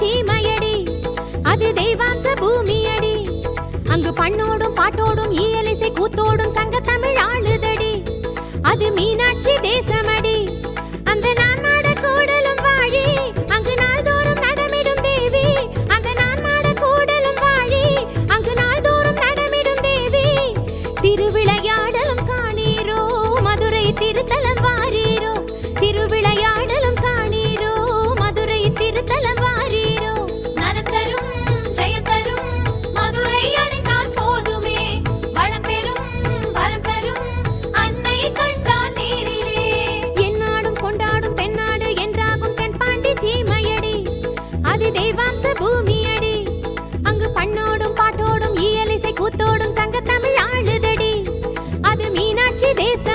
சீமையடி. அது தெய்வாம்ச பூமியடி. அங்கு பண்ணோடும் பாட்டோடும் இயலிசை கூத்தோடும் சங்க தமிழ் ஆளுதடி. அது மீனாட்சி தேசமடி. de